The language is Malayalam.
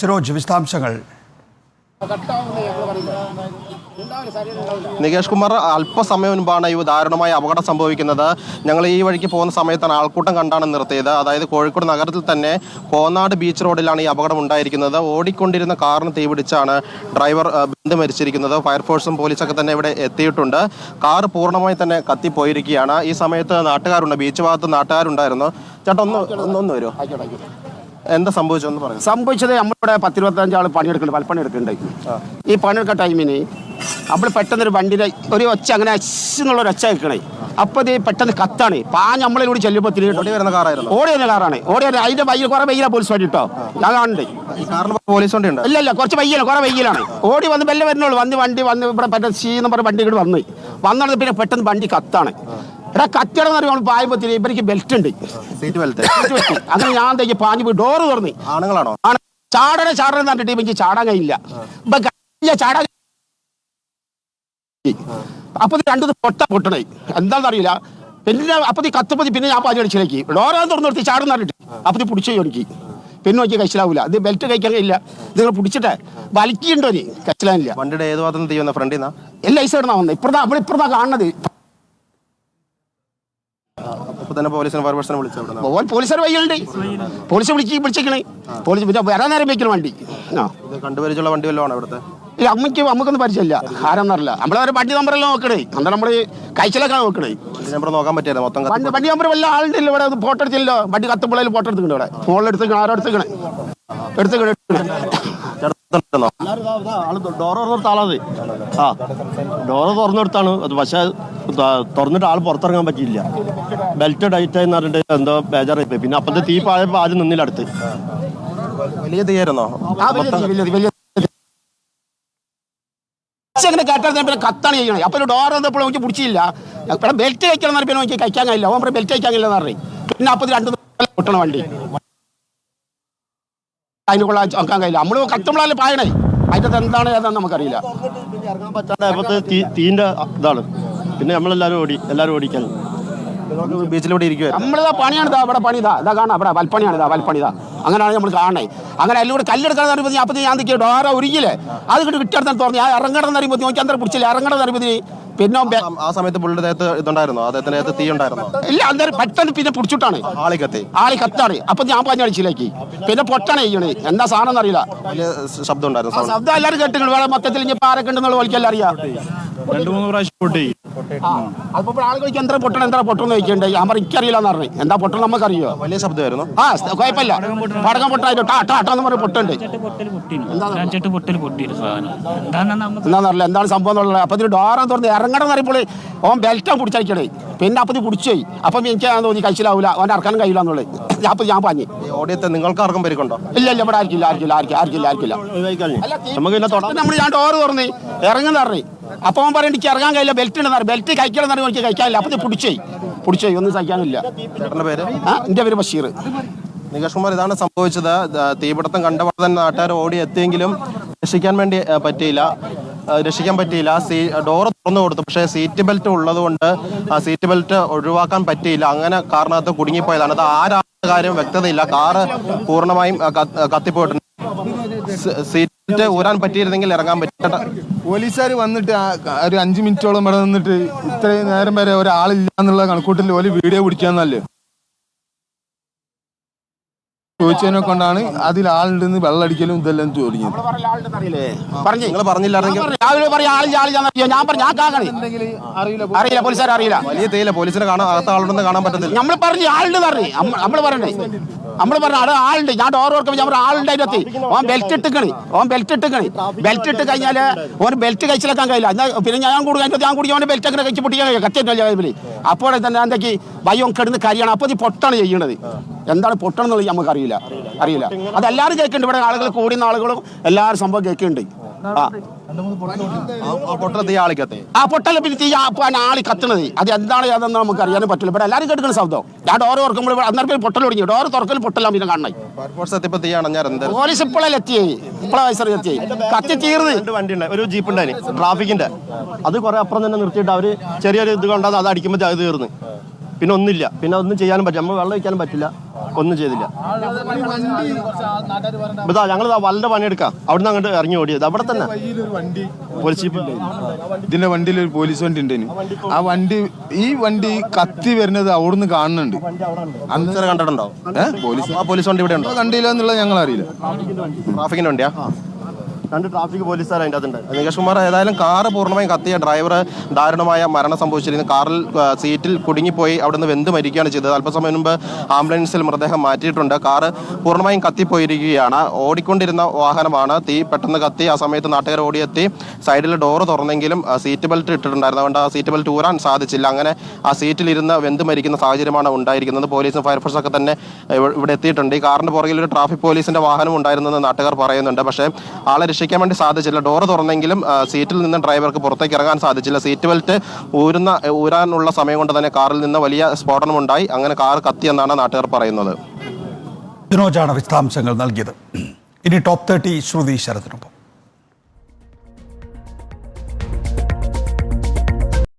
സിറോജ് വിശദാംശങ്ങൾ. നികേഷ് കുമാർ അല്പസമയം മുൻപാണ് ഈ ദാരുണമായ അപകടം സംഭവിക്കുന്നത്. ഞങ്ങൾ ഈ വഴിക്ക് പോകുന്ന സമയത്താണ് ആൾക്കൂട്ടം കണ്ടാണ് നിർത്തിയത്. അതായത് കോഴിക്കോട് നഗരത്തിൽ തന്നെ കോന്നാട് ബീച്ച് റോഡിലാണ് ഈ അപകടം ഉണ്ടായിരിക്കുന്നത്. ഓടിക്കൊണ്ടിരുന്ന കാറിന് തീപിടിച്ചാണ് ഡ്രൈവർ ബന്ധു മരിച്ചിരിക്കുന്നത്. ഫയർഫോഴ്സും പോലീസൊക്കെ തന്നെ ഇവിടെ എത്തിയിട്ടുണ്ട്. കാർ പൂർണമായി തന്നെ കത്തിപ്പോയിരിക്കുകയാണ്. ഈ സമയത്ത് നാട്ടുകാരുണ്ട് ബീച്ച് ഭാഗത്ത് നാട്ടുകാരുണ്ടായിരുന്നു. ചേട്ടാ ഒന്ന് ഒന്ന് ഒന്ന് വരുമോ എന്താ സംഭവിച്ചതെന്ന് പറഞ്ഞു. സംഭവിച്ചത് നമ്മളിവിടെ പത്തിരുപത്തഞ്ച് ആൾ പണിയെടുക്കുന്നുണ്ട് പൽപ്പണി എടുക്കുന്നുണ്ട് ഈ പണിയെടുക്കുന്ന ടൈമിന് നമ്മൾ പെട്ടെന്ന് ഒരു വണ്ടിയുടെ ഒരു ഒച്ച അങ്ങനെ എന്നുള്ള ഒരു ഒച്ച കേൾക്കണേ. അപ്പോൾ ഈ പെട്ടെന്ന് കത്താണ്. പാ നമ്മളിലൂടെ ചെല്ലുമ്പോൾ ഓടി വരുന്ന കാറായിരുന്നു. ഓടി വരുന്ന കാറാണ്. ഓടി വരുന്ന അതിന്റെ വയ്യ കുറെ വയ്യ പോലീസ് വണ്ടി കേട്ടോ ഞാൻ കാണുന്നുണ്ട്. പോലീസ് വണ്ടി ഉണ്ട് ഇല്ല ഇല്ല കുറച്ച് വയ്യല കുറെ വയ്യലാണ്. ഓടി വന്ന് വെല്ല വരുന്നുള്ളൂ. വന്ന് വണ്ടി വന്ന് ഇവിടെ പെട്ടെന്ന് സീന്ന് പറഞ്ഞ വണ്ടി ഇങ്ങോട്ട് വന്ന്. വന്നത് പിന്നെ പെട്ടെന്ന് വണ്ടി കത്താണ്. എടാ കച്ചടം പറയുമ്പോൾ പായപ്പത്തിന് ഇവർക്ക് ബെൽറ്റ് ഉണ്ട്. Seat belt. അങ്ങനെ ഞാൻ തേക്ക് പാഞ്ഞു പോയി ഡോറ് തുറന്ന്. ആണുങ്ങളാണോ? ആണ്. ചാടനെ ചാടനെ പറഞ്ഞിട്ട് എനിക്ക് ചാടാൻ കഴിയില്ല. ഇപ്പൊ ചാടാൻ അപ്പൊ രണ്ടു പൊട്ട പൊട്ടണേ. എന്താണെന്ന് അറിയില്ല. പിന്നെ അപ്പൊ ഈ കത്തുപ്പതി പിന്നെ ഞാൻ പാഞ്ഞു അടിച്ചിലേക്ക്. ഡോറാൻ തുറന്നു നിർത്തി ചാടുന്ന പറഞ്ഞിട്ട്. അപ്പത്തി പിടിച്ചു എനിക്ക്. പിന്നെ നോക്കി കച്ചിലാവൂല ഇത് ബെൽറ്റ് കഴിക്കാൻ കഴിയില്ല. നിങ്ങൾ പിടിച്ചിട്ടെ വലിക്കുണ്ടോ നീ കഴിച്ചിലാനില്ല വണ്ടിയുടെ ഏത് ഭാഗത്തുനിന്ന് തീ വന്ന? ഫ്രണ്ടിൽ നിന്നാ? എല്ലാ ഐസ് ഇടണ വന്നത് ഇപ്പഴാ നമ്മൾ ഇപ്പഴാ കാണുന്നത്. തന്നെ പോലീസിനെ ഫയർഫോഴ്സിനെ വിളിച്ചു അവിടെ ഓൻ പോലീസുകാർ പോലീസ് വിളിച്ച് വിളിച്ചേക്കണേ. പോലീസ് പിന്നെ വരാൻ നേരം വെക്കണം വണ്ടി. ആ. ഇത് കണ്ടുപരിച്ചുള്ള വണ്ടി വല്ലതും ആണോ ഇവിടുത്തെ? ഈ അമ്മയ്ക്ക് അമ്മക്കൊന്നും പരിചയമില്ല. ആരെന്നറില്ല നമ്മളെ വണ്ടി നമ്പറെല്ലാം നോക്കണേ. അന്നേരം നമ്മൾ കഴിച്ചിലൊക്കെ നോക്കണേ. വണ്ടി നമ്പർ നോക്കാൻ പറ്റിയത് മൊത്തം കത്തി- വണ്ടി വണ്ടി നമ്പർ വല്ല ആളുണ്ടല്ലോ ഇവിടെ ഫോട്ടോ എടുത്തില്ലല്ലോ. വണ്ടി കത്തുമ്പോഴേലും ഫോട്ടോ എടുത്തിട്ടുണ്ട് ഇവിടെ. ഫോണിൽ എടുത്തേക്കണം ആരോ എടുത്തേക്കണേ എടുത്തേക്കണേ. ഡോർ തുറന്നെടുത്ത ആളത് ആ ഡോറ് തുറന്നെടുത്താണ്. അത് പക്ഷേ തുറന്നിട്ട് ആൾ പുറത്തിറങ്ങാൻ പറ്റിയില്ല. ബെൽറ്റ് ടൈറ്റ് ആയി പറഞ്ഞിട്ട് എന്തോ ബേജാറായി പോയി പിന്നെ അപ്പത്തെ തീ പായപ്പോ ആദ്യം നിന്നില്ല അടുത്ത്. വലിയ തീയായിരുന്നോ. അങ്ങനെ പിന്നെ കത്താണ് ചെയ്യണേ അപ്പൊ ഡോർ വന്നപ്പോൾ എനിക്ക് പിടിച്ചില്ല. ബെൽറ്റ് കഴിക്കണം എന്ന് പിന്നെ എനിക്ക് കഴിക്കാൻ കഴിയില്ല. ഓൻ ബെൽറ്റ് കഴിക്കാൻ കഴിയില്ല എന്ന് പറഞ്ഞു. പിന്നെ അപ്പൊ രണ്ടു രണ്ട് പൊട്ടണ വണ്ടി. അതിന് കൊള്ളാൻ ചോക്കാൻ കഴിയില്ല. നമ്മൾ കത്തുമ്പോഴല്ലേ പായണേ. അതിന്റെ എന്താണ് ഏതാന്ന് നമുക്കറിയില്ല. ഇറങ്ങാൻ പറ്റാതെ തീ തീന്റെ ഇതാണ്. പിന്നെ നമ്മളെല്ലാവരും ഓടി എല്ലാവരും ഓടിക്കാൻ. ബീച്ചിലൂടെ ഇരിക്കുക നമ്മളിതാ പണിയാണ് ഇതാ ഇവിടെ പണിതാ. ഇതാ കാണാം ഇവിടെ വൽപ്പണിയാണ് ഇതാ വൽപ്പണിതാ. അങ്ങനെയാണ് നമ്മൾ കാണണേ. അങ്ങനെ എല്ലാം കൂടെ കല്ലെടുക്കാൻ അറിയുമ്പോൾ അപ്പം ഞാൻ നിൽക്കുക ഡോറ ഒരുങ്ങിയില്ലേ അത് കിട്ടി കിട്ടിയെടുത്താൽ തോന്നി. ആ ഇറങ്ങണം എന്ന് പറയുമ്പോൾ നോക്കി അന്തരം പിടിച്ചില്ല? ഇറങ്ങണം എന്ന് പറയുമ്പോൾ പിന്നെ ആ സമയത്ത് പുള്ളിയുടെ ദേഹത്ത് ഇതുണ്ടായിരുന്നോ? അദ്ദേഹത്തിന്റെ ദേഹത്ത് തീ ഉണ്ടായിരുന്നു? ഇല്ല അന്നേരം പെട്ടെന്ന് പിന്നെ പിടിച്ചിട്ടാണ്. ആളിക്കത്തി ആളി കത്താണ്. അപ്പൊ ഞാൻ പറഞ്ഞ അടിച്ചിലേക്ക്. പിന്നെ പൊട്ടാണ് ചെയ്യണേ എന്താ സാധനം അറിയില്ല വലിയ ശബ്ദം ഉണ്ടായിരുന്നു ശബ്ദം എല്ലാവരും കേട്ടിട്ടുണ്ട് വേറെ മൊത്തത്തിൽ ഇനി ആരൊക്കെ ഉണ്ടെന്നുള്ള വലിക്കെല്ലാം അറിയാം. രണ്ടു മൂന്ന് പ്രാവശ്യം പൊട്ടി. ആ അപ്പൊ ആളുകൾക്ക് എന്താ പൊട്ടണം എന്താ പൊട്ടണം ചോദിക്കണ്ടേ ഞാൻ പറഞ്ഞു എനിക്കറിയില്ല പറഞ്ഞു. എന്താ പൊട്ടണം നമുക്കറിയോ? വലിയ ശബ്ദമായിരുന്നു. ആ കുഴപ്പമില്ല. പടക്കം പൊട്ടായിട്ട് ടാ ടാ ടാ എന്ന് പറഞ്ഞ് പൊട്ടുണ്ട്. എന്താണെന്നറിയില്ല എന്താണ് സംഭവം എന്നുള്ളത് അപ്പൊ ഇതിന് ഡോറം തുറന്ന് ഇറങ്ങണം അറിയപ്പോൾ ഓൻ ബെൽറ്റാൻ പിടിച്ചടിക്കണേ. പിന്നെ അപ്പൊ ഇത് പിടിച്ചോയി അപ്പം എനിക്ക് ഞാൻ തോന്നി കഴിച്ചിലാവൂല. ഓൻ ഇറക്കാനും കഴിയില്ല എന്നുള്ളത്. അപ്പൊ ഞാൻ പാഞ്ഞി ഓടിയത്തെ നിങ്ങൾക്ക് ആർക്കും പരിക്കുണ്ടോ? ഇല്ല ഇല്ല ഇവിടെ ആർക്കില്ല ആർക്കില്ല ആർക്കില്ല ആർക്കില്ല ആർക്കില്ല. നമുക്ക് നമ്മൾ ഞാൻ ഡോറ് തുറന്ന് ഇറങ്ങുന്ന പറഞ്ഞു. അപ്പൊ അവൻ പറയും എനിക്ക് ഇറങ്ങാൻ കഴിയില്ല ബെൽറ്റ് ഉണ്ടെന്ന് ബെൽറ്റ് കഴിക്കണം എന്ന് എനിക്ക് കഴിക്കാനില്ല. അപ്പൊ പിടിച്ചേ പിടിച്ചോയി ഒന്നും സഹിക്കാനില്ല. പേര്? ആ എന്റെ പേര് ബഷീർ. നികേഷ് കുമാർ ഇതാണ് സംഭവിച്ചത്. തീപിടുത്തം കണ്ടപ്പോൾ തന്നെ നാട്ടുകാർ ഓടി എത്തിയെങ്കിലും രക്ഷിക്കാൻ വേണ്ടി പറ്റിയില്ല. രക്ഷിക്കാൻ പറ്റിയില്ല. സീ ഡോറ് തുറന്നു കൊടുത്തു. പക്ഷേ സീറ്റ് ബെൽറ്റ് ഉള്ളതുകൊണ്ട് ആ സീറ്റ് ബെൽറ്റ് ഒഴിവാക്കാൻ പറ്റിയില്ല. അങ്ങനെ കാറിനകത്ത് കുടുങ്ങിപ്പോയതാണ്. അത് ആരാ കാര്യം വ്യക്തതയില്ല. കാറ് പൂർണമായും കത്തിപ്പോയിട്ടുണ്ട്. സ- സീറ്റ് ഊരാൻ പറ്റിയിരുന്നെങ്കിൽ ഇറങ്ങാൻ പറ്റ പോലീസുകാർ വന്നിട്ട് ഒരു അഞ്ച് മിനിറ്റോളം ഇവിടെ നിന്നിട്ട് ഇത്രയും നേരം വരെ ഒരാളില്ല എന്നുള്ള കണക്കൂട്ടിൽ ഓൽ വീഡിയോ പിടിക്കാന്നല്ലേ? ചോദിച്ചതിനെ കൊണ്ടാണ് അതിൽ ആളുണ്ടെന്ന് വെള്ളടിക്കലും ഇതെല്ലാം തുടങ്ങിയത് പറഞ്ഞു. നിങ്ങൾ പറഞ്ഞില്ലായിരുന്നെങ്കിൽ രാവിലെ പറയാം ആളില്ല ആളില്ല ഞാൻ പറഞ്ഞു ഞാൻ കാകണേ അറിയില്ല പോലീസുകാർ അറിയില്ല വലിയ പോലീസിനെ കാണാൻ അകത്ത ആളുണ്ടെന്ന് കാണാൻ പറ്റത്തില്ല നമ്മൾ പറഞ്ഞു ആളുണ്ട് പറഞ്ഞു. നമ്മൾ പറയണ്ടേ? നമ്മൾ പറഞ്ഞു അവിടെ ആളുണ്ട്. ഞാൻ ഡോർ ഓർക്കുമ്പോൾ ഞാൻ പറഞ്ഞു ആളുണ്ട് അതിനകത്ത്. ഓൻ ബെൽറ്റ് ഇട്ടിക്കണി. ഓൻ ബെൽറ്റ് ഇട്ടിക്കണി. ബെൽറ്റ് ഇട്ട് കഴിഞ്ഞാൽ ഓൻ ബെൽറ്റ് കഴിച്ചിലെക്കാൻ കഴിയില്ല. എന്നാൽ പിന്നെ ഞാൻ കൂടുക അതിനകത്ത് ഞാൻ കൂടി അവന്റെ ബെൽറ്റ് അങ്ങനെ കഴിച്ച് പൊട്ടിക്കാൻ കഴിയും കത്തിയല്ലോ കൈബിൽ അപ്പോൾ തന്നെ എന്തൊക്കെ ഭയം കിടന്ന് കരിയാണ്. അപ്പോൾ ഈ പൊട്ടാണ് ചെയ്യണത്. എന്താണ് പൊട്ടണം എന്നുള്ളത് നമുക്ക് അറിയില്ല. അറിയില്ല. അതെല്ലാവരും കേൾക്കുന്നുണ്ട്. ഇവിടെ ആളുകൾ കൂടുന്ന ആളുകളും എല്ലാവരും സംഭവം കേൾക്കുന്നുണ്ട്. ആ. ആ പൊട്ടല പിന്നെ തീ ആളി കത്തണത്. അത് എന്താണ് അതെന്ന് നമുക്ക് അറിയാനും പറ്റില്ല. ഇവിടെ എല്ലാവരും കേൾക്കുന്ന ശബ്ദം. ഞാൻ ഡോർ തുറക്കുമ്പോൾ അന്നേരം പൊട്ടൽ തുടങ്ങി ഡോർ തുറക്കൽ പൊട്ടലാണ് പിന്നെ കാണണേ. പോലീസ് ഇപ്പോഴല്ലേ എത്തിയേ? ഇപ്പോഴാ വയസ്സറി എത്തിയേ? കത്തി തീർന്ന് രണ്ട് വണ്ടി ഉണ്ട് ഒരു ജീപ്പ് ഉണ്ടായി ട്രാഫിക്കിന്റെ അത് കുറെ അപ്പുറം തന്നെ നിർത്തിയിട്ട് അവർ ചെറിയൊരു ഇത് കൊണ്ടാൽ അത് അടിക്കുമ്പോൾ അത് തീർന്ന്. പിന്നെ ഒന്നില്ല പിന്നെ ഒന്നും ചെയ്യാനും പറ്റില്ല. നമ്മൾ വെള്ളം വയ്ക്കാനും പറ്റില്ല. ഒന്നും ചെയ്തില്ല. ഇതാ ഞങ്ങൾ വല്ല പണിയെടുക്കാം. അവിടുന്ന് അങ്ങോട്ട് ഇറങ്ങി ഓടിയത്. അവിടെ തന്നെ. പോലീസ് ഇതിന്റെ വണ്ടിയിൽ ഒരു പോലീസ് വണ്ടി ഉണ്ട് ആ വണ്ടി ഈ വണ്ടി കത്തി വരുന്നത് അവിടുന്ന് കാണുന്നുണ്ട്. അന്ന് കണ്ടിട്ടുണ്ടോ? പോലീസ് ആ പോലീസ് വണ്ടി ഇവിടെ ഉണ്ടോ കണ്ടില്ല എന്നുള്ളത് ഞങ്ങൾ അറിയില്ല ട്രാഫിക്കിന്റെ വണ്ടിയാ? രണ്ട് ട്രാഫിക് പോലീസുകാർ അതിന്റെ അകത്തുണ്ട്. നികേഷ് കുമാർ ഏതായാലും കാറ് പൂർണമായും കത്തിയ ഡ്രൈവർ ദാരുണമായ മരണം സംഭവിച്ചിരുന്നു കാറിൽ സീറ്റിൽ കുടുങ്ങിപ്പോയി അവിടുന്ന് വെന്ത് മരിക്കുകയാണ് ചെയ്തത്. അല്പസമയം മുൻപ് ആംബുലൻസിൽ മൃതദേഹം മാറ്റിയിട്ടുണ്ട്. കാറ് പൂർണമായും കത്തിപ്പോയിരിക്കുകയാണ്. ഓടിക്കൊണ്ടിരുന്ന വാഹനമാണ് തീ പെട്ടെന്ന് കത്തി. ആ സമയത്ത് നാട്ടുകാർ ഓടിയെത്തി. സൈഡിൽ ഡോറ് തുറന്നെങ്കിലും സീറ്റ് ബെൽറ്റ് ഇട്ടിട്ടുണ്ടായിരുന്നു. അതുകൊണ്ട് ആ സീറ്റ് ബെൽറ്റ് ഊരാൻ സാധിച്ചില്ല. അങ്ങനെ ആ സീറ്റിലിരുന്ന് വെന്ത് മരിക്കുന്ന സാഹചര്യമാണ് ഉണ്ടായിരിക്കുന്നത്. പോലീസും ഫയർഫോഴ്സും ഒക്കെ തന്നെ ഇവിടെ എത്തിയിട്ടുണ്ട്. ഈ കാറിന് പുറകിൽ ഒരു ട്രാഫിക് പോലീസിന്റെ വാഹനം ഉണ്ടായിരുന്നെന്ന് നാട്ടുകാർ പറയുന്നുണ്ട്. പക്ഷേ ആളെ രക്ഷിക്കാൻ വേണ്ടി സാധിച്ചില്ല. ഡോർ തുറന്നെങ്കിലും സീറ്റിൽ നിന്ന് ഡ്രൈവർക്ക് പുറത്തേക്ക് ഇറങ്ങാൻ സാധിച്ചില്ല. സീറ്റ് ബെൽറ്റ് ഊരുന്ന ഊരാനുള്ള സമയം കൊണ്ട് തന്നെ കാറിൽ നിന്ന് വലിയ സ്ഫോടനമുണ്ടായി. അങ്ങനെ കാർ കത്തിയെന്നാണ് നാട്ടുകാർ പറയുന്നത്. വിനോജാണ് വിശദാംശങ്ങൾ നൽകിയത്. ഇനി ടോപ്പ് തേർട്ടി ശ്രുതി ശരത്തിനൊപ്പം